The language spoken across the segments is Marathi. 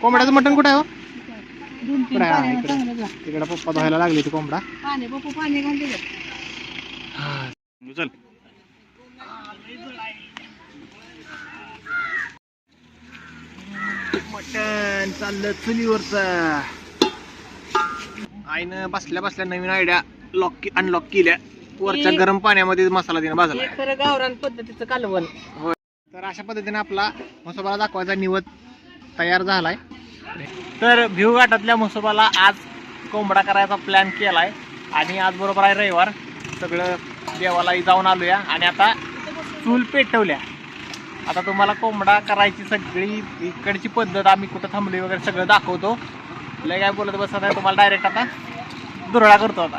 कोंबड्याचं मटण कुठे आहे हो? दोन तीन कुठे आहे? पाण्यानं इकडे. चांगलं जा. तिकडे पप्पा धुवायला लागली ती कोंबडा. पाणी पाणी. चल मटण चाललं चुलीवरच. आईनं बसल्या बसल्या नवीन आयडिया लॉक अनलॉक केल्या. वरच्या गरम पाण्यामध्ये मसाला तिने भाजला. हे खरं गावरान पद्धतीचं कालवण. तर अशा पद्धतीने आपला मसोबाला दाखवायचा निवद तयार झालाय. तर भिव घाटातल्या मसोबाला आज कोंबडा करायचा प्लॅन केला आहे आणि आज बरोबर आहे रविवार. सगळं देवालाही जाऊन आलोया. आणि आता चूल पेटवल्या. आता तुम्हाला कोंबडा करायची सगळी इकडची पद्धत आम्ही कुठं थांबली वगैरे सगळं दाखवतो. लय काय बोलत बसत नाही तुम्हाला डायरेक्ट आता. दुरळा करतो आता.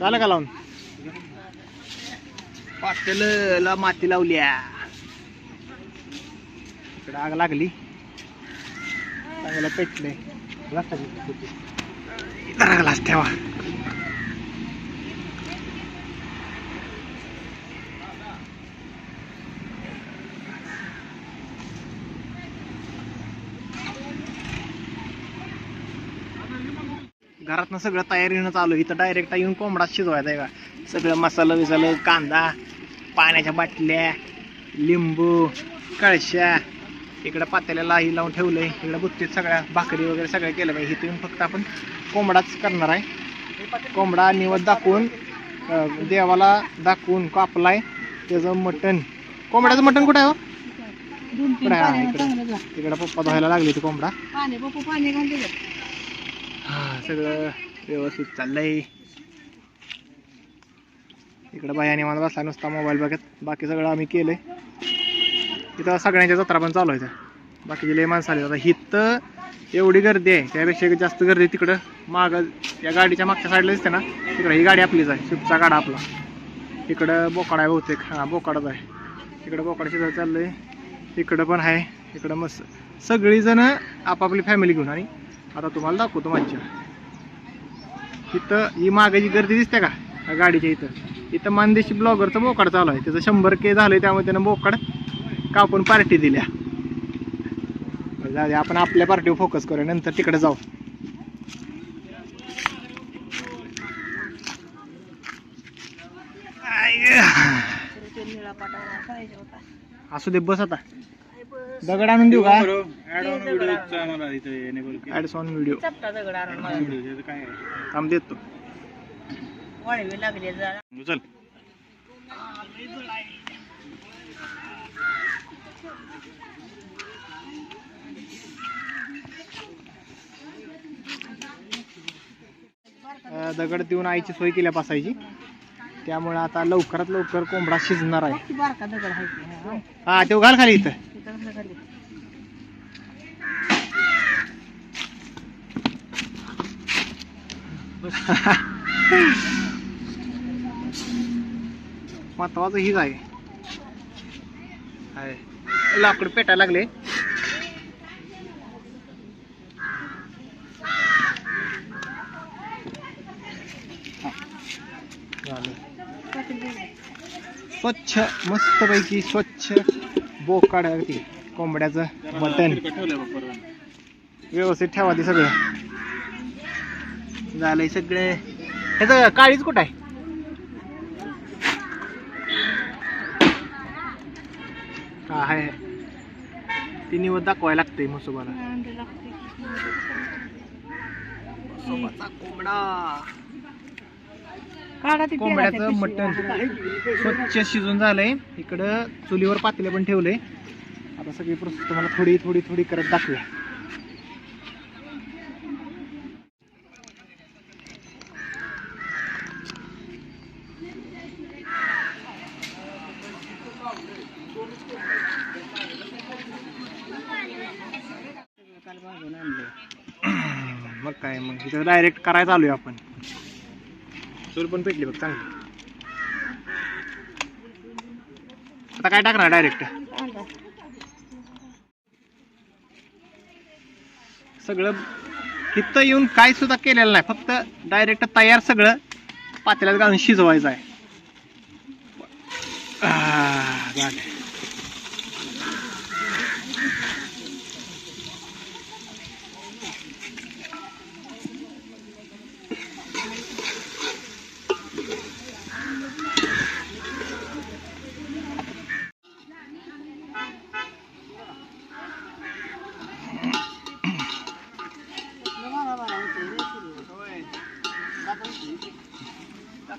झालं का लावून? पातेला माती लावल्या इकडे आग लागली. चांगलं पेटले. लागलाच ठेवा घरातनं सगळं तयारीनं चालू. इथं डायरेक्ट येऊन कोंबडा शिजवायचा आहे का सगळं मसाला बिसाला कांदा पाण्याच्या बाटल्या लिंबू कळशा इकडं पातेल्याला ही लावून ठेवलंय. इकडं बुत्तीत सगळ्या भाकरी वगैरे सगळं केलं पाहिजे इथून फक्त आपण कोंबडाच करणार आहे. कोंबडा निवड दाखवून देवाला दाखवून कापलाय. त्याचं मटण. कोंबड्याचं मटण कुठं आहे हो? आहे? इकडे. तिकडं पप्पा धुवायला लागली ती कोंबडा. हा, सगळं व्यवस्थित चाललंय. इकडं बाया निवांत बसला नुसता मोबाईल बघत. बाकी सगळं आम्ही केलंय. इथं सगळ्यांच्या जत्रा पण चालू आहे बाकीचे लय माणसं आले आता हिथं एवढी गर्दी आहे त्यापेक्षा जास्त गर्दी तिकडं माग या गाडीच्या मागच्या साईडला दिसते ना तिकडं ही गाडी आपलीच आहे स्विफ्टचा गाडा आपला. इकडं बोकाड आहे बहुतेक. हां बोकाडच आहे. तिकडं बोकाड चाललं चाललंय. इकडं पण आहे. इकडं मस्त. सगळीजण आपापली फॅमिली घेऊन. आणि आता तुम्हाला दाखवतो माझ्या इथं ही मागाची गर्दी दिसते का गाडीच्या इथं? इथं मानदेशी ब्लॉगरचं बोकाड चालू आहे. त्याचं शंभर के झालंय त्यामुळे त्यानं बोकाड कापून पार्टी दिल्या जाऊ दे आपण आपल्या पार्टीवर फोकस करूया नंतर तिकडे जाऊ. असू दे बस आता. दगड आणून देऊ का ऍड्स ऑन व्हिडिओ. थांब देतो चल दगड देऊन आईची सोय केल्या बसायची त्यामुळे आता लवकरात लवकर कोंबडा शिजणार आहे हा. तो घाल खाली इथं महत्वाचं हीच आहे आहे. लाकूड पेटायला लागले स्वच्छ मस्तपैकी स्वच्छ बोकाड ती कोंबड्याचं मटण व्यवस्थित ठेवा ते सगळं. झालंय सगळं. ह्याचं काळीच कुठं आहे? हा आहे. ती निवड दाखवायला लागते. मसोबाचा कोंबडा. काढा ती कोंबड्याचं तेलाच्या मटण. स्वच्छ शिजून झालंय. इकडं चुलीवर पातेले पण ठेवले आता सगळी प्रोसेस तुम्हाला थोडी थोडी थोडी करत दाखवूया. मग काय मग इथं डायरेक्ट करायला चालू आहे आपण. चूल पण पेटली बघ चांगली. आता काय टाकणार डायरेक्ट सगळं इथं येऊन काय सुद्धा केलेलं नाही. फक्त डायरेक्ट तयार सगळं पातेल्यात घालून शिजवायचं आहे.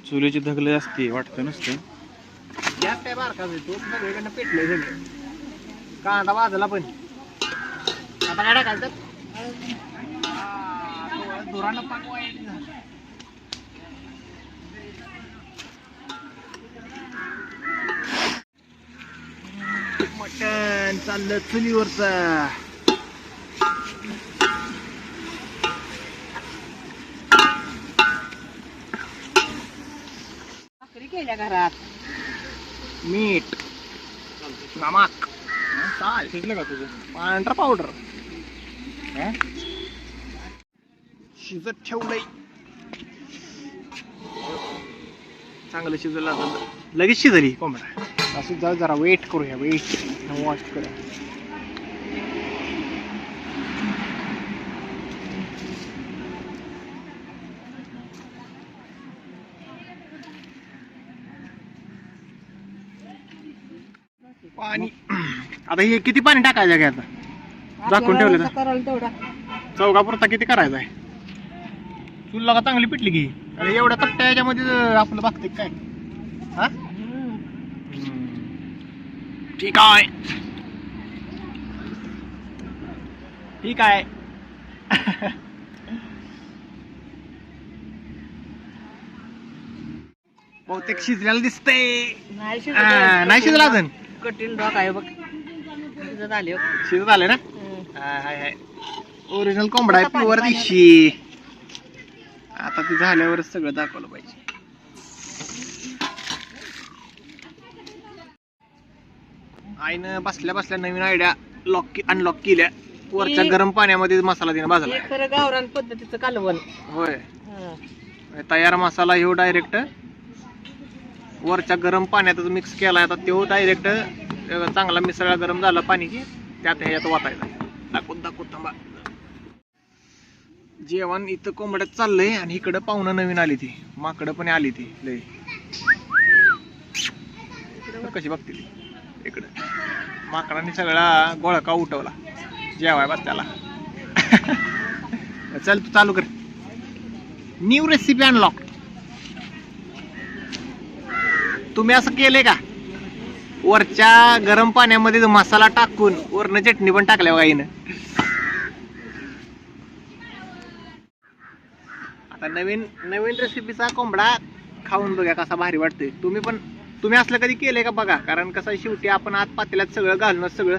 चुलीची धगले असते वाटतं नसतं. गॅस काय बारकाच आहे तो. सगळीकडनं पेटलंय सगळं. कांदा वाजला पण. आता काय टाकायचं धुरानं पाक वाईट झालं. मटण चाललं चुलीवरचं. केल्या घरात? मीठ नमक चाल शिजलं का तुझं? पांढरा पावडर शिजत ठेवलंय. चांगलं शिजलं लगेच शिजली. कोंबडा. असं जरा जरा वेट करूया वेट वॉश करूया. आता हे किती पाणी टाकायचं काय आता? झाकून ठेवलं? करायला तेवढा. चौकापुरता किती करायचा आहे? चुलला का चांगली पिटली की? अरे एवढ्या तट्ट्या याच्यामध्ये अं, आपलं बघते काय? हा? ठीक आहे. ठीक आहे. बहुतेक शिजलेलं दिसतंय. नाही नाही शिजला अजून? कठीण डॉक आहे बघ. शिजत आले हो. शिजत आले ना? हम्म. हाय हाय हाय. ओरिजिनल कोंबडा आहे आता प्युअर दिशी. आता ते झाल्यावरच सगळं दाखवलं पाहिजे. आईनं बसल्या बसल्या नवीन आयडिया लॉक अनलॉक केल्या. वरच्या गरम पाण्यामध्ये मसाला तिने भाजला. खरं गावरान पद्धतीचं कालवण. होय. तयार मसाला ह्यो डायरेक्ट वरच्या गरम पाण्यातच मिक्स केला आता तो डायरेक्ट चांगला मिसळा गरम झाला पाणी की त्यात ह्याच्यात वाटायचा दाखवत दाखवत थांबा. जेवण इथं कोंबड्यात चाललंय आणि इकडं पाहुणं नवीन आली ती. माकडं पण आली ती लय कशी बघते ती इकडं. माकडांनी सगळा गोळका उठवला. जेवाय बस त्याला चल तू चालू कर. न्यू रेसिपी अनलॉक तुम्ही असं केलंय का? वरच्या गरम पाण्यामध्ये मसाला टाकून वरनं चटणी पण टाकल्या गाईनं आता नवीन नवीन रेसिपीचा कोंबडा खाऊन बघा कसा भारी वाटतोय. तुम्ही पण तुम्ही असलं कधी केलंय का बघा? कारण कसं आहे, शेवटी आपण आत पातेल्यात सगळं घालून सगळं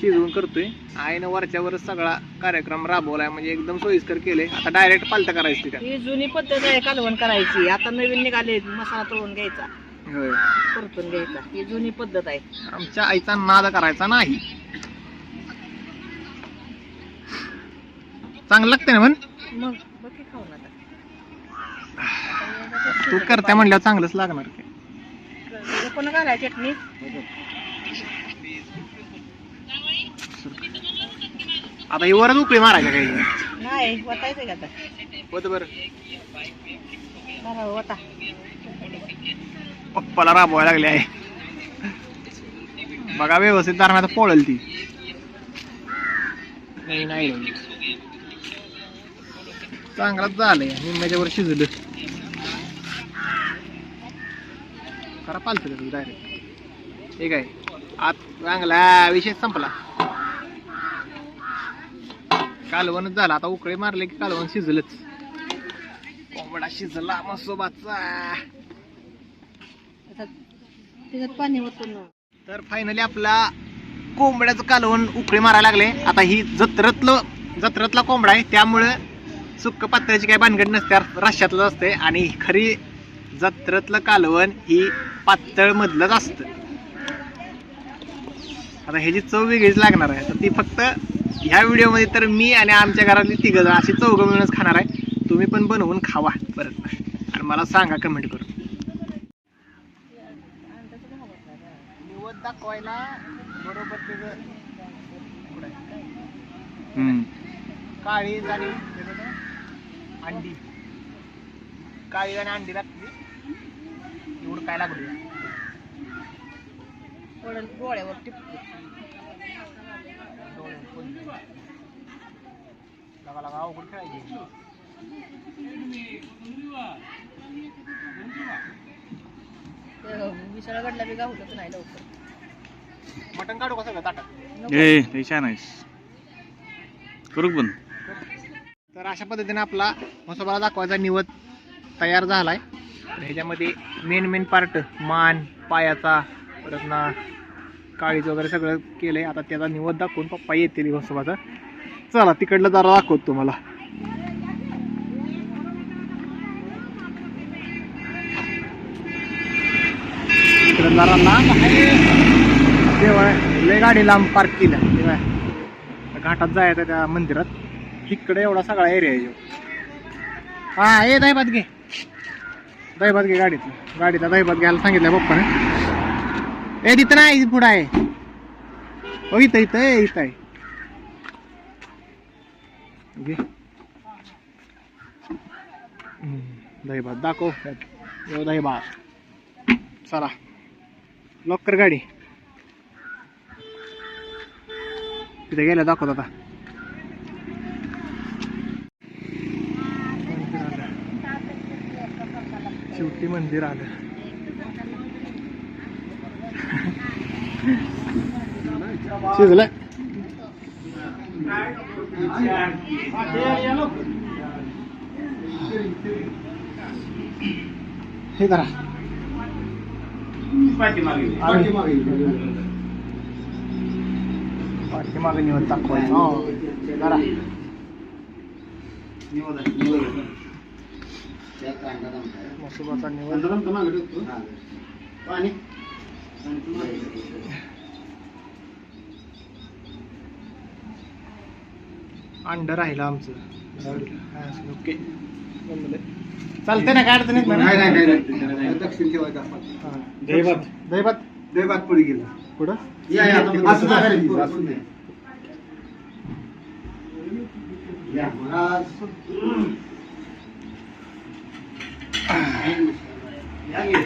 शिजवून करतोय. आईनं वरच्यावरच सगळा कार्यक्रम राबवलाय म्हणजे एकदम सोयीस्कर केले आता डायरेक्ट पालत करायची ही जुनी पद्धत आहे कालवण करायची. आता नवीन निघाले मसाला तळून घ्यायचा. परतून घ्यायचा. ही जुनी पद्धत आहे. आमच्या आईचा नाद करायचा नाही. चांगलं लागतंय ना म्हण? मग बघ की खाऊन आता. तू करते म्हणल्यावर चांगलंच लागणार की. कोण घालाय चटणी? आता ही वरच उकळी मारायच्या काही नाही वतायचं का आता? होत बरं. बरं वता. पप्पाला राबवायला लागली आहे. बघा व्यवस्थित तर पोळल ती. नाही नाही चांगलाच झालंय. निम्म्याच्या वर शिजलं. करा पालत डायरेक्ट ठीक आहे आत चांगला विषय संपला. कालवणच झाला. आता उकळी मारले की कालवण शिजलंच. कोंबडा शिजला मसोबाचा त्याच्यात पाणी ओतून. तर फायनली आपला कोंबड्याचं कालवण उकळी मारायला लागले. आता ही जत्रतलं जत्रतला कोंबडा आहे. त्यामुळं सुक्क पात्राची काही भानगड नसते. रश्यातलं असते. आणि खरी जत्रतलं कालवण ही पातळ मधलंच असतं. आता ह्याची चव वेगळीच लागणार आहे. तर ती फक्त ह्या व्हिडिओमध्ये तर मी आणि आमच्या घरातली तिघ जण अशी चौघं मिळूनच खाणार आहे. तुम्ही पण बनवून खावा परत. आणि मला सांगा कमेंट करून. निवड दाखवायला बरोबर त्याचं. काळी आणि त्याचं? अंडी काळी आणि अंडी लागते एवढं काय लागू. पडल डोळ्यावर टिपतो डोळे पण. लगा लगा अवघड खेळायची विशाळगडला बी गावलंच नाही लवकर मटण काढू का सगळं ताटात? ए लई छान आहेस. करू बंद तर अशा पद्धतीने आपला मसोबाला दाखवायचा निवत तयार झालाय. ह्याच्यामध्ये मेन मेन पार्ट मान पायाचा परत ना काळीच वगैरे सगळं केलंय. आता त्याचा निवत दाखवून पप्पा येतील मसोबाचा चला तिकडलं जरा दाखवतो तुम्हाला. इकडं जरा लांब आहे देवळ लय गाडी लांब पार्क केल्या ते घाटात जायचं त्या मंदिरात. इकडे एवढा सगळा एरिया आहे हा ये दहीभात घे. दहीभात घे गाडीत. गाडीला दहीभात घ्यायला सांगितलं पप्पाने. ए तिथं नाही पुढं आहे. हो इथं इथं आहे, इथं आहे. घे. हम्म, दाखव. दहीबात चला. लॉक कर गाडी. तिथे गेल्या दाखवत आता मंदिर आलं. शेवटी मंदिर आलं शिजलं हे करा पाठीमागे निवड दाखवायचं हो करा मसुबाचा निवड अंड राहिलं आमचं. ओके. चालते ना काय अडचण येत नाही. दहीभात. दहीभात देवात पुढे गेला. पुढं या या असं माघारी गेला, असं नाही. या, महाराज. या गे.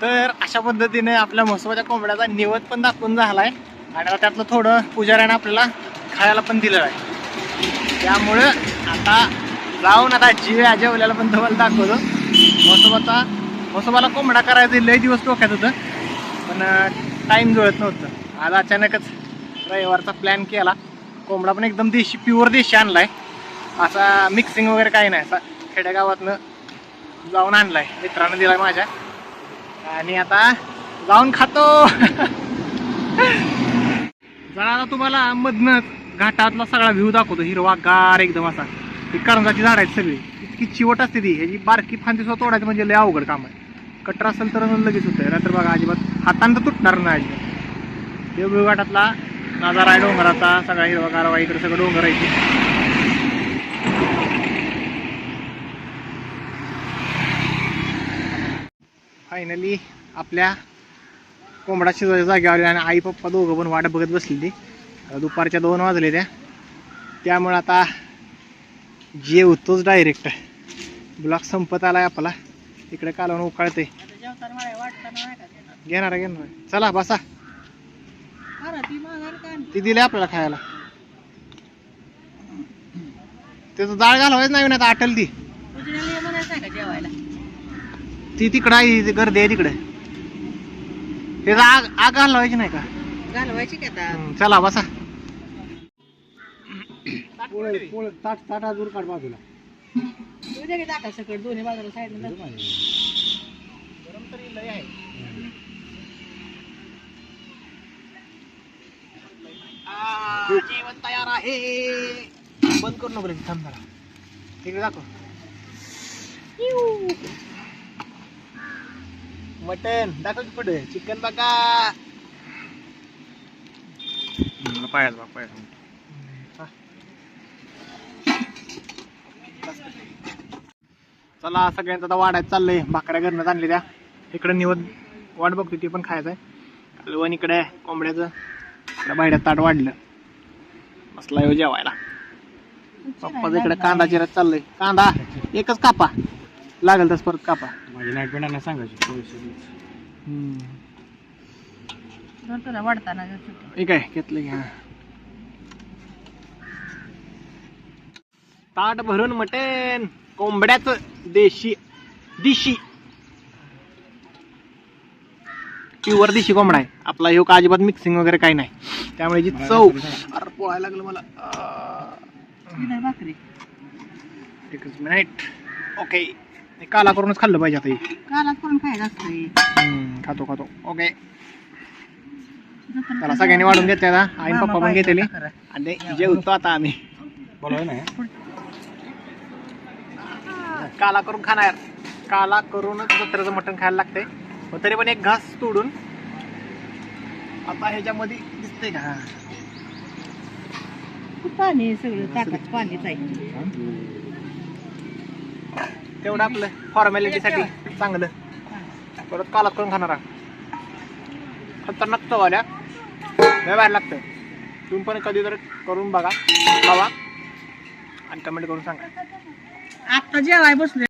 तर अशा पद्धतीने आपल्या म्हसोबाच्या कोंबड्याचा निवत पण दाखवून झालाय आणि आता त्यातलं थोडं पुजाऱ्यानं आपल्याला खायला पण दिलं आहे. त्यामुळं आता जाऊन आता जीव्या जेवल्याला पण तुम्हाला दाखवतो. म्हसोबाचा म्हसोबाला कोंबडा करायचं लय दिवस डोक्यात होतं पण टाईम जुळत नव्हतं. आज अचानकच रविवारचा प्लॅन केला. कोंबडा पण एकदम देशी प्युअर देशी आणलाय. असा मिक्सिंग वगैरे काही नाही असा खेडेगावातनं जाऊन आणला आहे मित्रानं दिलाय माझ्या. आणि आता जाऊन खातो. जरा आता तुम्हाला? मधनच घाटातला सगळा व्ह्यू दाखवतो. हिरवा गार एकदम असा. ही करंजाची झाड आहेत सगळी. इतकी चिवट असते ती. ह्याची बारकी फांदी सुद्धा तोडायची म्हणजे लय अवघड काम आहे. कटर असेल तर लगेच होतंय. नाहीतर बघा अजिबात हातानं तर तुटणार नाही अजिबात. देवबिळ घाटातला नजारा आहे डोंगराचा. सगळा हिरवा गारवा इकडे सगळं डोंगर आहे. फायनली आपल्या कोंबडा शिजवायच्या जागेवर आली आणि आई पप्पा दोघं पण वाट बघत बसलेली दुपारच्या दोन वाजले त्या. त्यामुळे आता जेवतोच डायरेक्ट ब्लॉक संपत आलाय आपला. इकडे कालवण उकाळते? घेणार घेणार चला बसा. ती दिली आपल्याला खायला. त्याचं डाळ घालवायच नाही ना आटल ती ती तिकडं आहे गर्दी आहे तिकडे. त्याचं आग आग घालवायची नाही का? घालवायची का आता? हम्म, चला बसा. पोळं- पोळं, ताट काढ बाजूला. उद्या की टाका सगळं दोन्ही बाजूला साईडला गरम तरी लय आहे. आ, जेवण तयार आहे. बंद करू नको रे, थांब जरा. इकडे दाखव. मटन. दाखव की पुढे. चिकन बघा. पायाच बा पायाच हा. चला सगळ्यांचं आता वाढायचं चाललंय. भाकऱ्या घरनं आणले त्या. इकडे निवड वाट बघतो ती पण खायचं आहे. कालवण इकडे कोंबड्याचं. इकडे बाहेर ताट वाढलं. बसला येऊ जेवायला. पप्पाचं इकडे कांदा चिरत चाललंय. कांदा एकच कापा. लागेल तसं परत कापा. माझी नाईट पेंडांना सांगायची हम्म. तुला वाढताना जर सुट्टी. आहे घेतलं घ्या ताट भरून मटण कोंबड्याचं देशी दिशी. प्युअर देशी कोंबडा आहे. आपला ह्यो का अजिबात मिक्सिंग वगैरे काही नाही. त्यामुळे जी चव अरे पोळायला लागलं मला. ही नाही भाकरी. एकच मिनिट ओके काला करूनच खाल्लं पाहिजे आता हे. कालाच करून खायला हे. हम्म, खातो खातो. ओके त्याला सगळ्यांनी वाढून घेतले आता. आई पप्पा पण खरं. आणि जेवतो आता आम्ही. बोलाय ना काला करून खाणार. काला करूनच जत्रेचं मटण खायला लागतंय. पण तरी पण एक घास तोडून आता ह्याच्यामध्ये दिसतंय का? हा. पाणी आहे सगळं. ताटात पाणीच आहे. तेवढं आपलं फॉर्मॅलिटीसाठी चांगलं. परत कालात करून खाणार खतरनाक चवाल्या लय बाहेर लागतं तुम्ही पण कधी तर करून बघा खावा. आणि कमेंट करून सांगा. आता जेवाय बसले